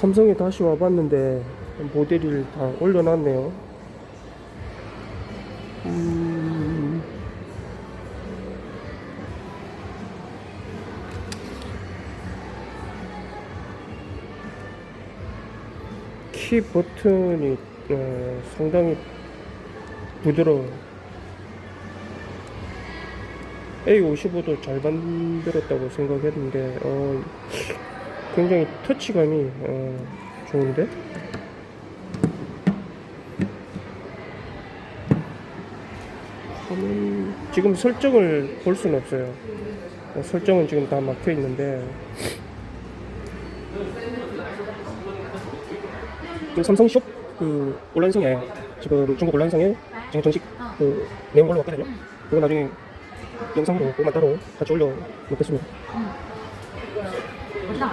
삼성에 다시 와봤는데 모델을 다 올려놨네요. 음, 키 버튼이 어, 상당히 부드러워요. A55도 잘 만들었다고 생각했는데 어, 굉장히 터치감이 어, 좋은데? 화면 지금 설정을 볼 수는 없어요. 어, 설정은 지금 다 막혀 있는데 그 삼성숍 그 온라인성에 지금 중국 온라인성에 지금 정식 그 내용 올라왔거든요. 그거 나중에 영상으로 그것만 따로 같이 올려 놓겠습니다. 我知道，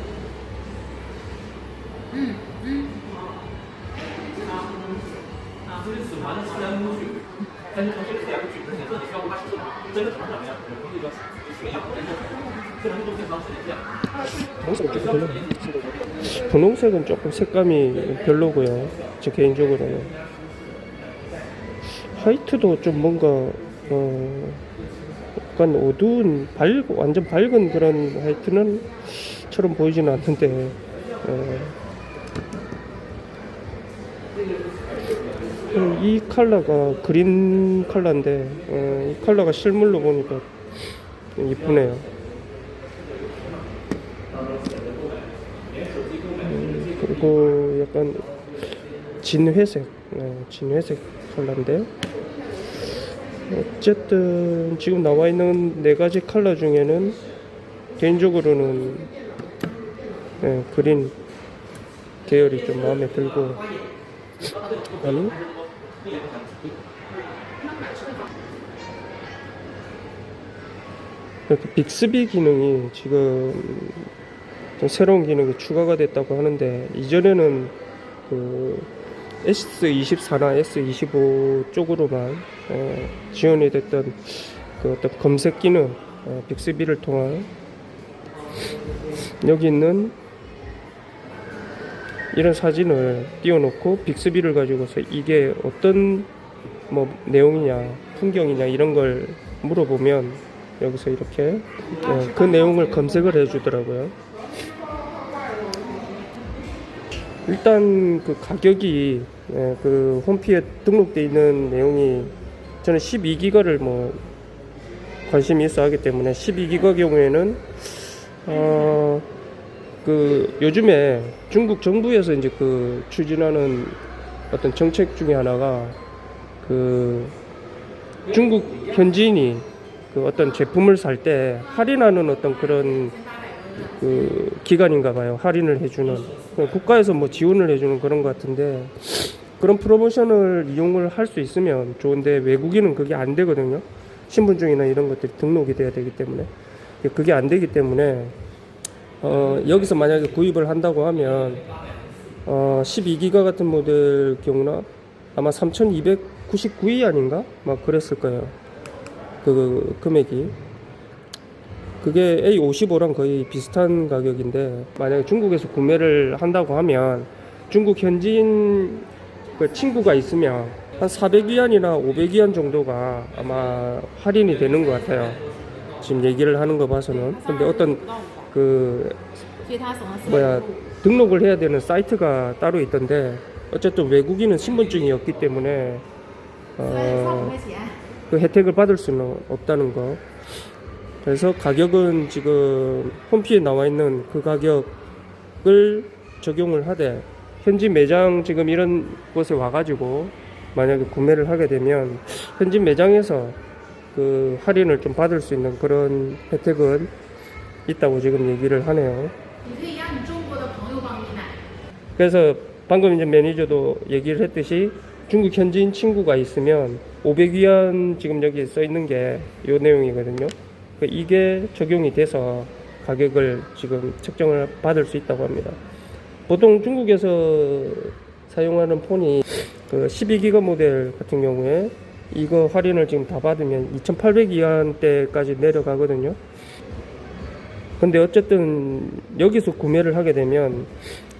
嗯嗯，好，好。啊，就是喜欢的测量工具，但是从这个测量工具本身做的效果它是真的长什么样，可能这个学样，但是测量动线方式是这样。 분홍색은 좀 별로네요. 분홍색은 조금 색감이 별로고요. 제 개인적으로는 화이트도 좀 뭔가 어, 약간 어두운 밝 완전 밝은 그런 화이트는 처럼 보이지는 않는데 어, 어, 이 컬러가 그린 컬러인데 어, 이 컬러가 실물로 보니까 이쁘네요. 음, 그리고 약간 진회색, 네, 진회색 컬러인데 어쨌든 지금 나와 있는 네 가지 컬러 중에는 개인적으로는 네, 그린 계열이 좀 마음에 들고 아니 이렇게 빅스비 기능이 지금 좀 새로운 기능이 추가가 됐다고 하는데 이전에는 그 S24나 S25 쪽으로만 어, 지원이 됐던 그 어떤 검색 기능 어, 빅스비를 통한 여기 있는 이런 사진을 띄워놓고 빅스비를 가지고서 이게 어떤 뭐 내용이냐 풍경이냐 이런 걸 물어보면 여기서 이렇게 예, 그 내용을 검색을 해주더라고요. 일단 그 가격이 예, 그 홈피에 등록돼 있는 내용이 저는 12기가를 뭐 관심이 있어 하기 때문에 12기가 경우에는 어, 그 요즘에 중국 정부에서 이제 그 추진하는 어떤 정책 중에 하나가 그 중국 현지인이 그 어떤 제품을 살 때 할인하는 어떤 그런 그 기간인가 봐요. 할인을 해주는 국가에서 뭐 지원을 해주는 그런 것 같은데 그런 프로모션을 이용을 할 수 있으면 좋은데 외국인은 그게 안 되거든요. 신분증이나 이런 것들이 등록이 돼야 되기 때문에 그게 안 되기 때문에 어, 여기서 만약에 구입을 한다고 하면 어, 12기가 같은 모델 경우나 아마 3,299위 아닌가? 막 그랬을 거예요. 그 금액이. 그게 A55랑 거의 비슷한 가격인데 만약에 중국에서 구매를 한다고 하면 중국 현지인 그 친구가 있으면 한 400위안이나 500위안 정도가 아마 할인이 되는 것 같아요. 지금 얘기를 하는 거 봐서는. 근데 어떤 그 뭐야 등록을 해야 되는 사이트가 따로 있던데 어쨌든 외국인은 신분증이 없기 때문에 어, 그 혜택을 받을 수는 없다는 거. 그래서 가격은 지금 홈피에 나와 있는 그 가격을 적용을 하되 현지 매장 지금 이런 곳에 와가지고 만약에 구매를 하게 되면 현지 매장에서 그 할인을 좀 받을 수 있는 그런 혜택은 있다고 지금 얘기를 하네요. 그래서 방금 이제 매니저도 얘기를 했듯이 중국 현지인 친구가 있으면 500위안 지금 여기 써 있는 게이 내용이거든요. 그 이게 적용이 돼서 가격을 지금 책정을 받을 수 있다고 합니다. 보통 중국에서 사용하는 폰이 그 12기가 모델 같은 경우에 이거 할인을 지금 다 받으면 2,800위안대까지 내려가거든요. 근데 어쨌든 여기서 구매를 하게 되면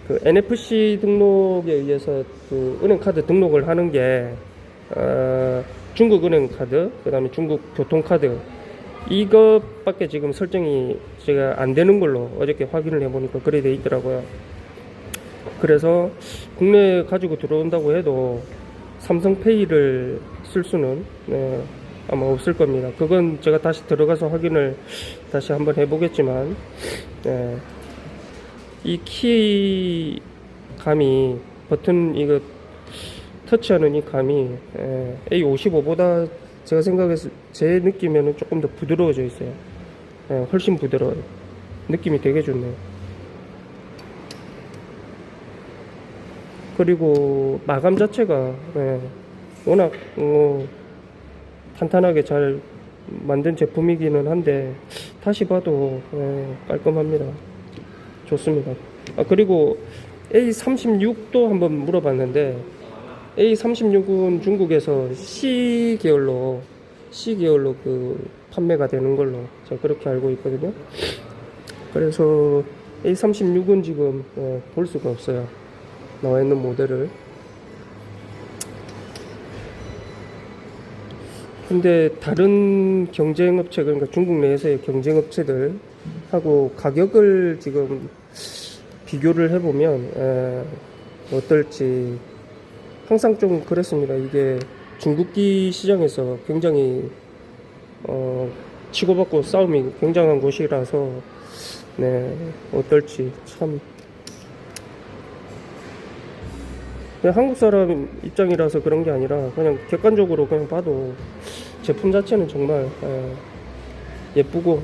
그 NFC 등록에 의해서 그 은행 카드 등록을 하는 게 어, 중국 은행 카드, 그다음에 중국 교통 카드 이것밖에 지금 설정이 제가 안 되는 걸로 어저께 확인을 해보니까 그래 돼 있더라고요. 그래서 국내에 가지고 들어온다고 해도 삼성페이를 쓸 수는 네, 아마 없을 겁니다. 그건 제가 다시 들어가서 확인을 다시 한번 해보겠지만, 네, 이키 감이 버튼 이거 터치하는 이 감이 예, A55보다 제가 생각했을 제 느낌에는 조금 더 부드러워져 있어요. 예, 훨씬 부드러워요. 느낌이 되게 좋네요. 그리고 마감 자체가 예, 워낙 어, 탄탄하게 잘 만든 제품이기는 한데 다시 봐도 예, 깔끔합니다. 좋습니다. 아 그리고 A36도 한번 물어봤는데 A36은 중국에서 C 계열로 C 계열로 그 판매가 되는 걸로 제가 그렇게 알고 있거든요. 그래서 A36은 지금 예, 볼 수가 없어요. 나와 있는 모델을. 근데 다른 경쟁업체 그러니까 중국 내에서의 경쟁업체들 하고 가격을 지금 비교를 해보면 에, 어떨지 항상 좀 그랬습니다. 이게 중국기 시장에서 굉장히 어, 치고받고 싸움이 굉장한 곳이라서 네 어떨지 참 그냥 한국 사람 입장이라서 그런 게 아니라 그냥 객관적으로 그냥 봐도 제품 자체는 정말 에, 예쁘고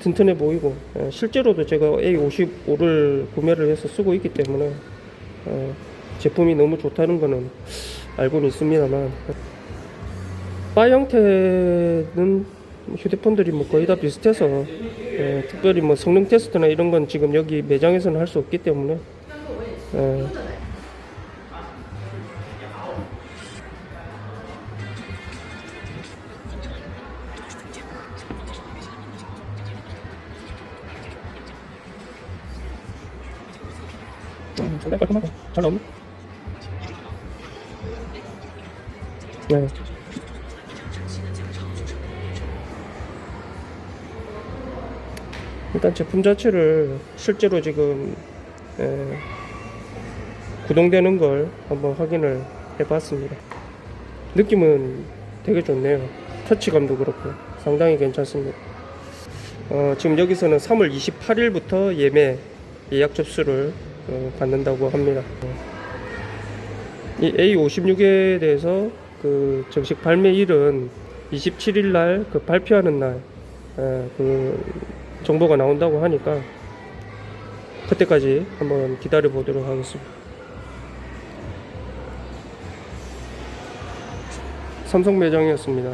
튼튼해 보이고 예, 실제로도 제가 A55를 구매를 해서 쓰고 있기 때문에 예, 제품이 너무 좋다는 거는 알고는 있습니다만 바 형태는 휴대폰들이 뭐 거의 다 비슷해서 예, 특별히 뭐 성능 테스트나 이런 건 지금 여기 매장에서는 할 수 없기 때문에 예, 음, 상당히 깔끔하고 잘 나오네. 네. 일단 제품 자체를 실제로 지금 에, 구동되는 걸 한번 확인을 해봤습니다. 느낌은 되게 좋네요. 터치감도 그렇고 상당히 괜찮습니다. 어, 지금 여기서는 3월 28일부터 예매 예약 접수를 어, 받는다고 합니다. 이 A56에 대해서 그 정식 발매일은 27일 날 그 발표하는 날 그 정보가 나온다고 하니까 그때까지 한번 기다려 보도록 하겠습니다. 삼성 매장이었습니다.